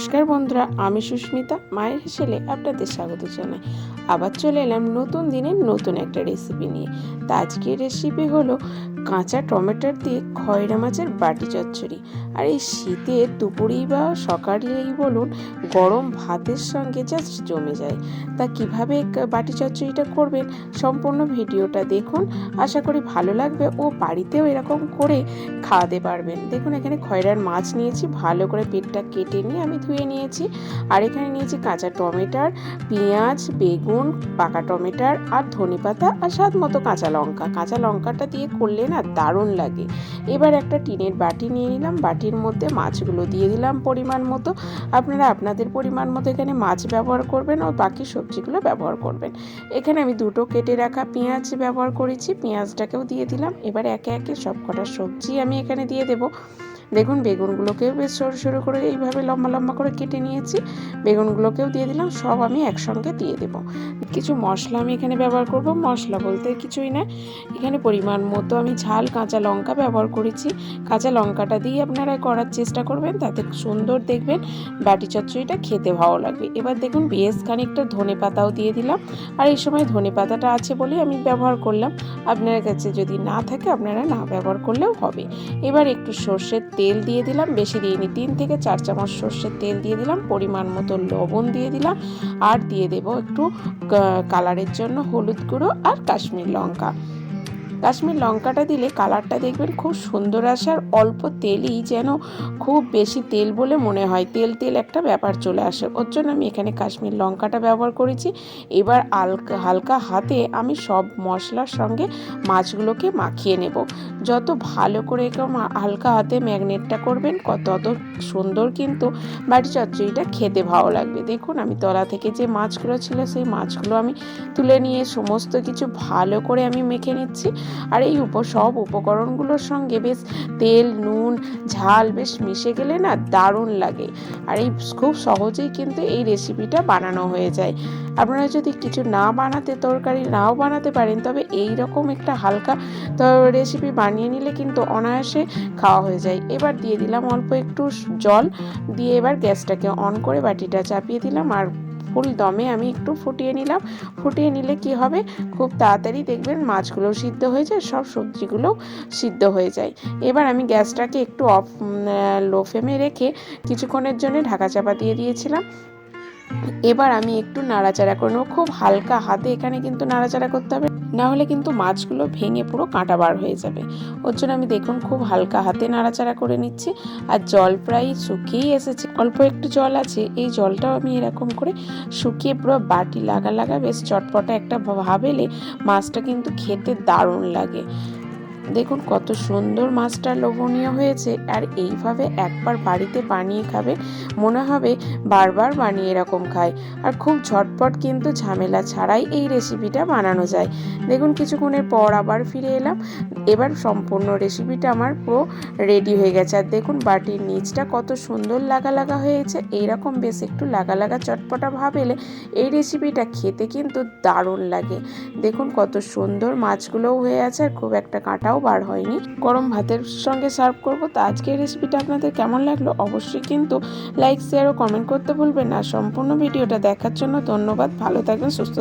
নমস্কার বন্ধু আমি সুস্মিতা, মায়ের হেসেলে আপনাদের স্বাগত জানাই। আবার চলে এলাম নতুন দিনের নতুন একটা রেসিপি নিয়ে। তা আজকের রেসিপি হলো কাঁচা টমেটোর দিয়ে খয়রা মাছের বাটি চচ্চড়ি। আর এই শীতে দুপুরেই বা সকালেই বলুন, গরম ভাতের সঙ্গে জাস্ট জমে যায়। তা কীভাবে বাটি চচ্চড়িটা করবেন সম্পূর্ণ ভিডিওটা দেখুন। আশা করি ভালো লাগবে ও বাড়িতেও এরকম করে খাওয়াতে পারবেন। দেখুন, এখানে খয়রার মাছ নিয়েছি, ভালো করে পেটটা কেটে নিয়ে আমি ধুয়ে নিয়েছি। আর এখানে নিয়েছি কাঁচা টমেটার, পেঁয়াজ, বেগুন, পাকা টমেটার আর ধনেপাতা আর স্বাদ মতো কাঁচা লঙ্কা। কাঁচা লঙ্কাটা দিয়ে করলে না দারুণ লাগে। এবার একটা টিনের বাটি নিয়ে নিলাম। বাটির মধ্যে মাছগুলো দিয়ে দিলাম পরিমাণ মতো। আপনারা আপনাদের পরিমাণ মতো এখানে মাছ ব্যবহার করবেন ও বাকি সবজিগুলো ব্যবহার করবেন। এখানে আমি দুটো কেটে রাখা পেঁয়াজ ব্যবহার করেছি। পেঁয়াজটাকেও দিয়ে দিলাম। এবার একে একে সব কটা সবজি আমি এখানে দিয়ে দেবো। দেখুন বেগুনগুলোকেও বেশ সরু সরু করে এইভাবে লম্বা লম্বা করে কেটে নিয়েছি। বেগুনগুলোকেও দিয়ে দিলাম, সব আমি একসঙ্গে দিয়ে দেব। কিছু মশলা আমি এখানে ব্যবহার করব। মশলা বলতে কিছুই না। এখানে পরিমাণ মতো আমি ঝাল কাঁচা লঙ্কা ব্যবহার করেছি। কাঁচা লঙ্কাটা দিয়ে আপনারা করার চেষ্টা করবেন, তাতে সুন্দর দেখবেন বাটি চচ্চড়িটা খেতে ভালো লাগবে। এবার দেখুন, বেশ খানিকটা ধনে পাতাও দিয়ে দিলাম। আর এই সময় ধনে পাতাটা আছে বলে আমি ব্যবহার করলাম। আপনার কাছে যদি না থাকে, আপনারা না ব্যবহার করলেও হবে। এবার একটু সর্ষের তেল দিয়ে দিলাম, বেশি দিইনি। তিন থেকে চার চামচ সর্ষের তেল দিয়ে দিলাম, পরিমাণ মতো লবণ দিয়ে দিলাম, আর দিয়ে দেব একটু কালারের জন্য হলুদ গুঁড়ো আর কাশ্মীর লঙ্কা। কাশ্মীর লঙ্কাটা দিলে কালারটা দেখবেন খুব সুন্দর আসে আর অল্প তেলই যেন খুব বেশি তেল বলে মনে হয়। তেল তেল একটা ব্যাপার চলে আসে। ওর জন্য আমি এখানে কাশ্মীর লঙ্কাটা ব্যবহার করেছি। এবার হালকা হালকা হাতে আমি সব মশলার সঙ্গে মাছগুলোকে মাখিয়ে নেব। যত ভালো করে হালকা হাতে ম্যাগনেটটা করবেন তত সুন্দর কিন্তু বাটি চচ্চড়িটা খেতে ভালো লাগবে। দেখুন, আমি তলা থেকে যে মাছগুলো ছিল, সেই মাছগুলো আমি তুলে নিয়ে সমস্ত কিছু ভালো করে আমি মেখে নিচ্ছি। আর এই উপ, সব উপকরণগুলোর সঙ্গে বেশ তেল, নুন, ঝাল বেশ মিশে গেলে না দারুণ লাগে। আর এই খুব সহজেই কিন্তু এই রেসিপিটা বানানো হয়ে যায়। আপনারা যদি কিছু না বানাতে, তরকারি নাও বানাতে পারেন, তবে এই রকম একটা হালকা রেসিপি বানিয়ে নিলে কিন্তু অনায়াসে খাওয়া হয়ে যায়। এবার দিয়ে দিলাম অল্প একটু জল, দিয়ে এবার গ্যাসটাকে অন করে বাটিটা চাপিয়ে দিলাম আর ফুল দমে আমি একটু ফুটিয়ে নিলাম। ফুটিয়ে নিলে কি হবে? খুব তাড়াতাড়ি দেখবেন মাছগুলো সিদ্ধ হয়ে যায়, সব সবজিগুলো সিদ্ধ হয়ে যায়। এবার আমি গ্যাসটাকে একটু অফ লো ফ্লেমে রেখে কিছুক্ষণের জন্য ঢাকা চাপা দিয়ে দিয়েছিলাম। এবার আমি একটু নাড়াচাড়া করে নেব। খুব হালকা হাতে এখানে কিন্তু নাড়াচাড়া করতে হবে। না হলে কিন্তু মাছগুলো ভেঙে পুরো কাঁটা বার হয়ে যাবে। ওর জন্য আমি দেখুন খুব হালকা হাতে নাড়াচাড়া করে নিচ্ছি। আর জল প্রায় শুকিয়েই এসেছে। অল্প একটু জল আছে। এই জলটাও আমি এরকম করে শুকিয়ে পুরো বাটি লাগা লাগা বেশ চটপটা একটা ভাব এলে মাছটা কিন্তু খেতে দারুণ লাগে। দেখুন, কত সুন্দর মাছটা লোভনীয় হয়েছে। আর এইভাবে একবার বাড়িতে বানিয়ে খাবে, মনে হবে বারবার বানিয়ে এরকম খায়। আর খুব ঝটপট কিন্তু ঝামেলা ছাড়াই এই রেসিপিটা বানানো যায়। দেখুন, কিছুক্ষণের পর আবার ফিরে এলাম। এবার সম্পূর্ণ রেসিপিটা আমার পুরো রেডি হয়ে গেছে। আর দেখুন, বাটির নিচটা কত সুন্দর লাগা লাগা হয়েছে। এইরকম বেশ একটু লাগা লাগা চটপটা ভাব এলে এই রেসিপিটা খেতে কিন্তু দারুণ লাগে। দেখুন, কত সুন্দর মাছগুলোও হয়ে আছে। আর খুব একটা কাঁটাও বার হয়নি। গরম ভাতের সঙ্গে সার্ভ করব। তো আজকের রেসিপিটা আপনাদের কেমন লাগল অবশ্যই কিন্তু লাইক শেয়ার ও কমেন্ট করতে ভুলবেন না। সম্পূর্ণ ভিডিওটা দেখার জন্য ধন্যবাদ। ভালো থাকবেন, সুস্থ